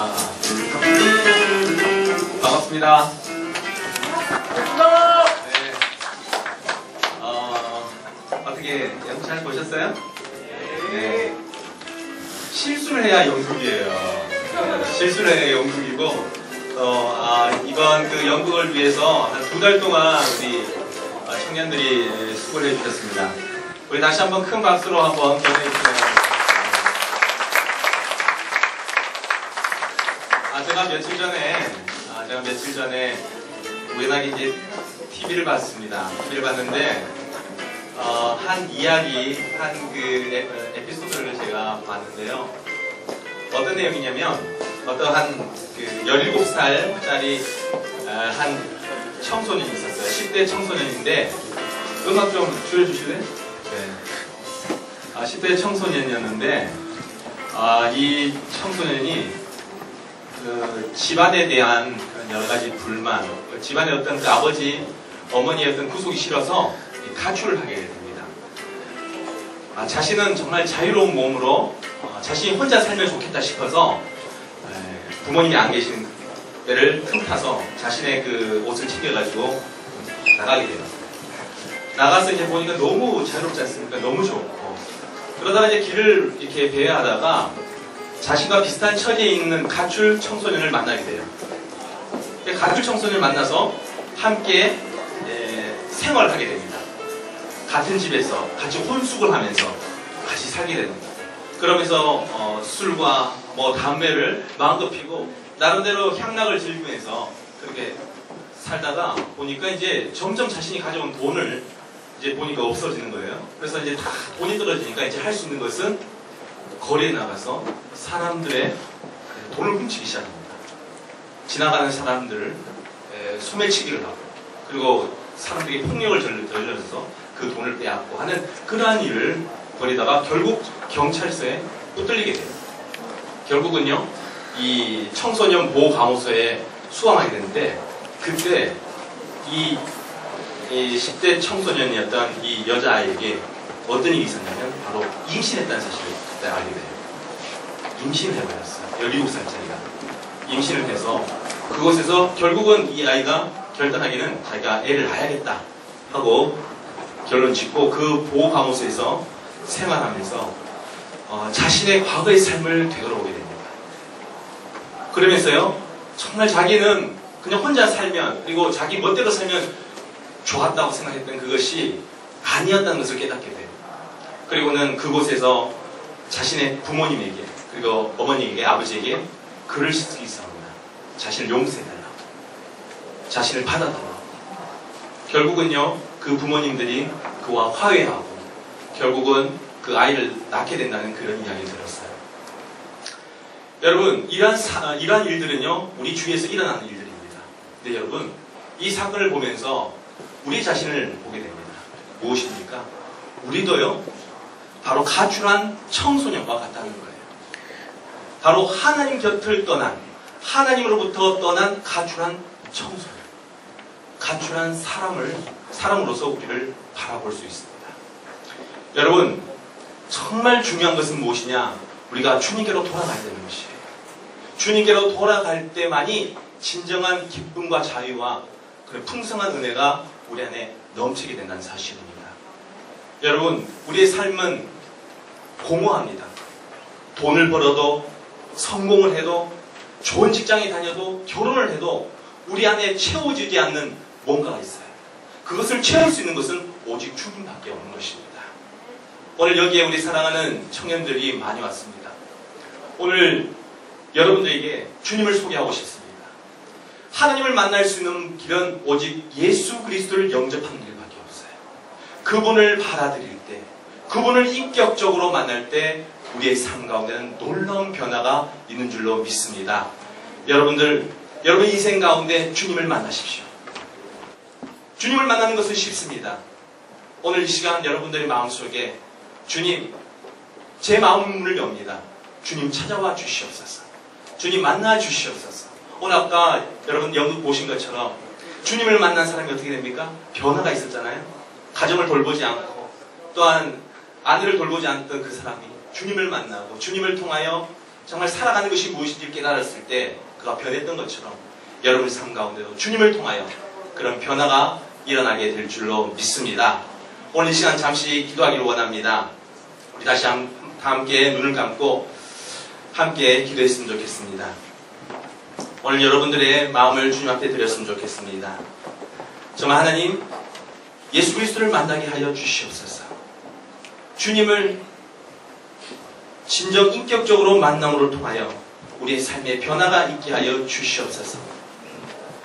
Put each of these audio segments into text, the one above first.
아, 반갑습니다. 네. 어, 어떻게 영잘 보셨어요? 네. 실수를 해야 영국이에요. 네, 실수를 해야 영국이고, 어, 아, 이번 그 연극을 위해서 한 두 달 동안 우리 아, 청년들이 수고를 해주셨습니다. 우리 다시 한번 큰 박수로 한번 보내주세요. 제가 며칠 전에, 아, 제가 며칠 전에 우연하게 이제 TV를 봤습니다. TV를 봤는데, 어, 한 이야기, 한 그 에피소드를 제가 봤는데요. 어떤 내용이냐면, 어떠한 그 17살짜리 어, 한 청소년이 있었어요. 10대 청소년인데, 음악 좀 줄여주실래요? 네. 아, 10대 청소년이었는데, 아, 이 청소년이 그 집안에 대한 여러 가지 불만, 그 집안의 어떤 그 아버지, 어머니의 어떤 구속이 싫어서 이 가출을 하게 됩니다. 아, 자신은 정말 자유로운 몸으로 어, 자신이 혼자 살면 좋겠다 싶어서 에, 부모님이 안 계신 때를 틈타서 자신의 그 옷을 챙겨가지고 나가게 돼요. 나가서 이제 보니까 너무 자유롭지 않습니까? 너무 좋고. 그러다가 이제 길을 이렇게 배회하다가 자신과 비슷한 처지에 있는 가출 청소년을 만나게 돼요. 그 가출 청소년을 만나서 함께 에, 생활을 하게 됩니다. 같은 집에서 같이 혼숙을 하면서 같이 살게 됩니다. 그러면서 어, 술과 뭐 담배를 마음껏 피고 나름대로 향락을 즐기면서 그렇게 살다가 보니까 이제 점점 자신이 가져온 돈을 이제 보니까 없어지는 거예요. 그래서 이제 다 돈이 떨어지니까 이제 할 수 있는 것은 거리에 나가서 사람들의 돈을 훔치기 시작합니다. 지나가는 사람들을 에, 소매치기를 하고 그리고 사람들에게 폭력을 절- 저질러서 그 돈을 빼앗고 하는 그러한 일을 벌이다가 결국 경찰서에 붙들리게 돼요. 결국은요 이 청소년 보호 감호소에 수감하게 되는데 그때 이, 이 10대 청소년이었던 이 여자아이에게 어떤 일이 있었냐면 바로 임신했다는 사실을 그때 알게 돼요. 임신을 해버렸어요. 17살짜리가. 임신을 해서 그곳에서 결국은 이 아이가 결단하기는 자기가 애를 낳아야겠다 하고 결론 짓고 그 보호감호소에서 생활하면서 어, 자신의 과거의 삶을 되돌아오게 됩니다. 그러면서요, 정말 자기는 그냥 혼자 살면, 그리고 자기 멋대로 살면 좋았다고 생각했던 그것이 아니었다는 것을 깨닫게 돼요. 그리고는 그곳에서 자신의 부모님에게, 그리고 어머니에게, 아버지에게 글을 쓰기 시작합니다. 자신을 용서해달라고. 자신을 받아달라고. 결국은요, 그 부모님들이 그와 화해하고, 결국은 그 아이를 낳게 된다는 그런 이야기를 들었어요. 여러분, 이러한, 사- 이러한 일들은요, 우리 주위에서 일어나는 일들입니다. 근데 여러분, 이 사건을 보면서 우리 자신을 보게 됩니다. 무엇입니까? 우리도요, 바로 가출한 청소년과 같다는 거예요. 바로 하나님 곁을 떠난, 하나님으로부터 떠난 가출한 청소년. 가출한 사람을, 사람으로서 우리를 바라볼 수 있습니다. 여러분, 정말 중요한 것은 무엇이냐? 우리가 주님께로 돌아가야 되는 것이에요. 주님께로 돌아갈 때만이 진정한 기쁨과 자유와 그런 풍성한 은혜가 우리 안에 넘치게 된다는 사실입니다. 여러분, 우리의 삶은 공허합니다. 돈을 벌어도 성공을 해도 좋은 직장에 다녀도 결혼을 해도 우리 안에 채워지지 않는 뭔가가 있어요. 그것을 채울 수 있는 것은 오직 주님밖에 없는 것입니다. 오늘 여기에 우리 사랑하는 청년들이 많이 왔습니다. 오늘 여러분들에게 주님을 소개하고 싶습니다. 하나님을 만날 수 있는 길은 오직 예수 그리스도를 영접하는 길밖에 없어요. 그분을 받아들일 때, 그분을 인격적으로 만날 때 우리의 삶 가운데는 놀라운 변화가 있는 줄로 믿습니다. 여러분들, 여러분 인생 가운데 주님을 만나십시오. 주님을 만나는 것은 쉽습니다. 오늘 이 시간 여러분들의 마음속에 주님, 제 마음을 엽니다. 주님 찾아와 주시옵소서. 주님 만나 주시옵소서. 오늘 아까 여러분 연극 보신 것처럼 주님을 만난 사람이 어떻게 됩니까? 변화가 있었잖아요. 가정을 돌보지 않고 또한 아내를 돌보지 않던 그 사람이 주님을 만나고 주님을 통하여 정말 살아가는 것이 무엇인지 깨달았을 때 그가 변했던 것처럼 여러분 삶 가운데도 주님을 통하여 그런 변화가 일어나게 될 줄로 믿습니다. 오늘 이 시간 잠시 기도하기를 원합니다. 우리 다시 한- 다 함께 눈을 감고 함께 기도했으면 좋겠습니다. 오늘 여러분들의 마음을 주님 앞에 드렸으면 좋겠습니다. 정말 하나님 예수 그리스도를 만나게 하여 주시옵소서. 주님을 진정 인격적으로 만남으로 통하여 우리의 삶에 변화가 있게 하여 주시옵소서.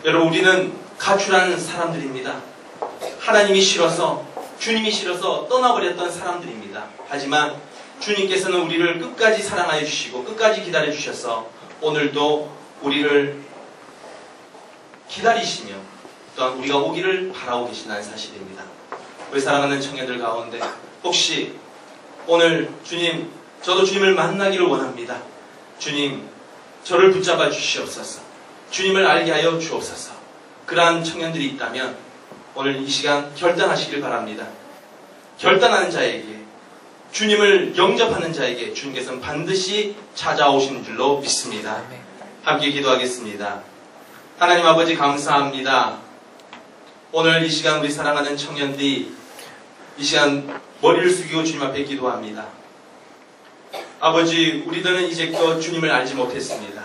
여러분 우리는 가출하는 사람들입니다. 하나님이 싫어서 주님이 싫어서 떠나버렸던 사람들입니다. 하지만 주님께서는 우리를 끝까지 사랑하여 주시고 끝까지 기다려 주셔서 오늘도 우리를 기다리시며 또한 우리가 오기를 바라고 계신다는 사실입니다. 우리 사랑하는 청년들 가운데 혹시 오늘 주님 저도 주님을 만나기를 원합니다. 주님 저를 붙잡아 주시옵소서. 주님을 알게 하여 주옵소서. 그러한 청년들이 있다면 오늘 이 시간 결단하시길 바랍니다. 결단하는 자에게 주님을 영접하는 자에게 주님께서는 반드시 찾아오시는 줄로 믿습니다. 함께 기도하겠습니다. 하나님 아버지 감사합니다. 오늘 이 시간 우리 사랑하는 청년들이 이 시간 머리를 숙이고 주님 앞에 기도합니다. 아버지, 우리들은 이제껏 주님을 알지 못했습니다.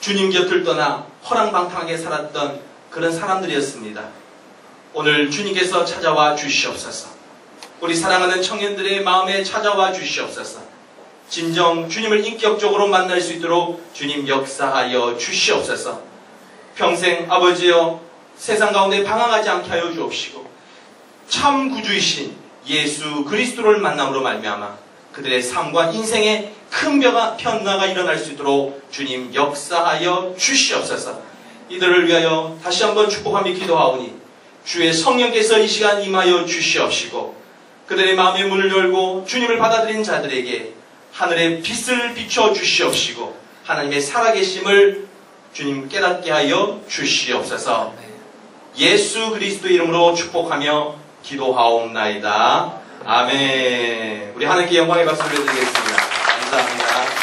주님 곁을 떠나 허랑방탕하게 살았던 그런 사람들이었습니다. 오늘 주님께서 찾아와 주시옵소서. 우리 사랑하는 청년들의 마음에 찾아와 주시옵소서. 진정 주님을 인격적으로 만날 수 있도록 주님 역사하여 주시옵소서. 평생 아버지여 세상 가운데 방황하지 않게 하여 주옵시고 참 구주이신 예수 그리스도를 만남으로 말미암아 그들의 삶과 인생에 큰 변화, 변화가 일어날 수 있도록 주님 역사하여 주시옵소서. 이들을 위하여 다시 한번 축복하며 기도하오니 주의 성령께서 이 시간 임하여 주시옵시고 그들의 마음의 문을 열고 주님을 받아들인 자들에게 하늘의 빛을 비춰 주시옵시고 하나님의 살아계심을 주님 깨닫게 하여 주시옵소서. 예수 그리스도 이름으로 축복하며 기도하옵나이다. 아멘. 우리 하나님께 영광의 박수를 드리겠습니다. 감사합니다.